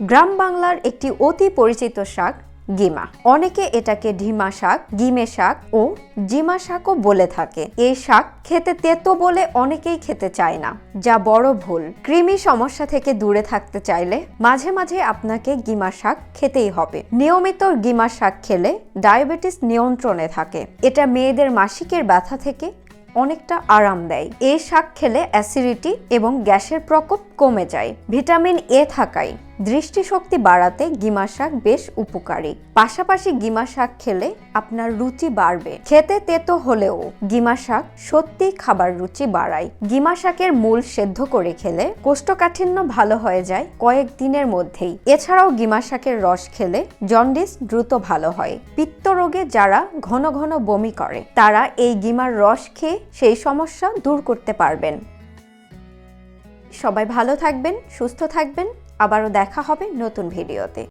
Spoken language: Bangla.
গ্রাম বাংলার একটি অতি পরিচিত শাক, গিমা। অনেকে এটাকে ঢিমা শাক, গিমে শাক ও জিমা শাকও বলে থাকে। এই শাক খেতে তেতো বলে অনেকেই খেতে চায় না, যা বড় ভুল। কৃমি সমস্যা থেকে দূরে থাকতে চাইলে মাঝে মাঝে আপনাকে গিমা শাক খেতেই হবে। নিয়মিত গিমা শাক খেলে ডায়াবেটিস নিয়ন্ত্রণে থাকে। এটা মেয়েদের মাসিকের ব্যথা থেকে অনেকটা আরাম দেয়। এই শাক খেলে অ্যাসিডিটি এবং গ্যাসের প্রকোপ কমে যায়। ভিটামিন এ থাকায় দৃষ্টিশক্তি বাড়াতে গিমা শাক বেশ উপকারী। পাশাপাশি গিমা শাক খেলে আপনার রুচি বাড়বে। খেতে তেতো হলেও গিমা শাক সত্যি খাবার রুচি বাড়ায়। গিমা শাকের মূল সেদ্ধ করে খেলে কোষ্ঠকাঠিন্য ভালো হয়ে যায় কয়েক দিনের মধ্যেই। এছাড়াও গিমা শাকের রস খেলে জন্ডিস দ্রুত ভালো হয়। পিত্ত রোগে যারা ঘন ঘন বমি করে, তারা এই গিমার রস খেয়ে সেই সমস্যা দূর করতে পারবেন। সবাই ভালো থাকবেন, সুস্থ থাকবেন। আবারও দেখা হবে নতুন ভিডিওতে।